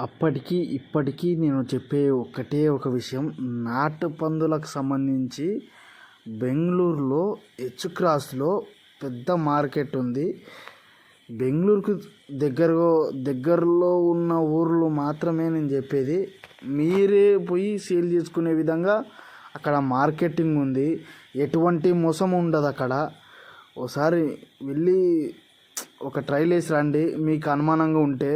అప్పటికి ఇప్పటికీ నేను చెప్పే ఒకటే ఒక విషయం. నాటు పందులకు సంబంధించి బెంగళూరులో హెచ్ క్రాస్లో పెద్ద మార్కెట్ ఉంది. బెంగళూరుకు దగ్గర దగ్గరలో ఉన్న ఊర్లు మాత్రమే నేను చెప్పేది. మీరే పోయి సేల్ చేసుకునే విధంగా అక్కడ మార్కెటింగ్ ఉంది. ఎటువంటి మోసం ఉండదు అక్కడ. ఒకసారి వెళ్ళి ఒక ట్రైల్ వేసి రండి. మీకు అనుమానంగా ఉంటే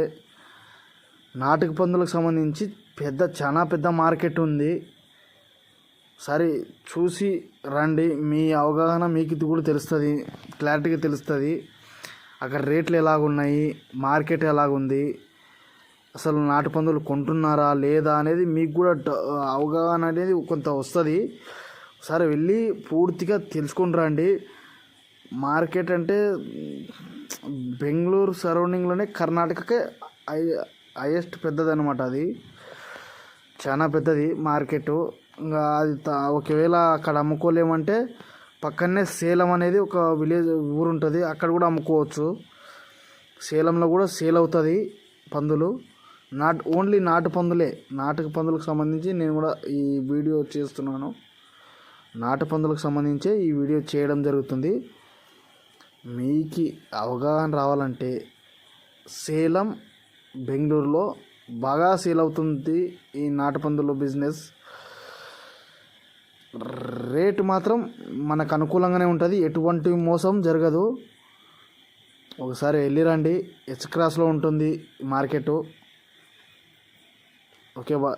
నాటుకు పందులకు సంబంధించి పెద్ద చాలా పెద్ద మార్కెట్ ఉంది. సరే చూసి రండి. మీ అవగాహన మీకు ఇది కూడా తెలుస్తుంది. క్లారిటీగా తెలుస్తుంది. అక్కడ రేట్లు ఎలాగున్నాయి? మార్కెట్ ఎలాగుంది? అసలు నాటు పందులు కొంటున్నారా లేదా అనేది మీకు కూడా అవగాహన అనేది కొంత వస్తుంది. సరే వెళ్ళి పూర్తిగా తెలుసుకొని రండి. మార్కెట్ అంటే బెంగళూరు సరౌండింగ్లోనే కర్ణాటకకే హైయెస్ట్ పెద్దది అనమాట అది. చాలా పెద్దది మార్కెట్. ఇంకా అది ఒకవేళ అక్కడ అమ్ముకోలేమంటే పక్కనే సేలం అనేది ఒక విలేజ్ ఊరు ఉంటుంది అక్కడ కూడా అమ్ముకోవచ్చు. సేలంలో కూడా సేల్ అవుతుంది పందులు. నాటు ఓన్లీ నాటు పందులే. నాటు పందులకు సంబంధించి నేను కూడా ఈ వీడియో చేస్తున్నాను. నాటు పందులకు సంబంధించే ఈ వీడియో చేయడం జరుగుతుంది. మీకు అవగాహన రావాలంటే సేలం బెంగళూరులో బాగా సేల్ అవుతుంది ఈ నాటు పందుల బిజినెస్. రేటు మాత్రం మనకు అనుకూలంగానే ఉంటుంది. ఎటువంటి మోసం జరగదు. ఒకసారి వెళ్ళిరండి హెచ్ క్రాస్లో ఉంటుంది మార్కెట్. ఓకే బా.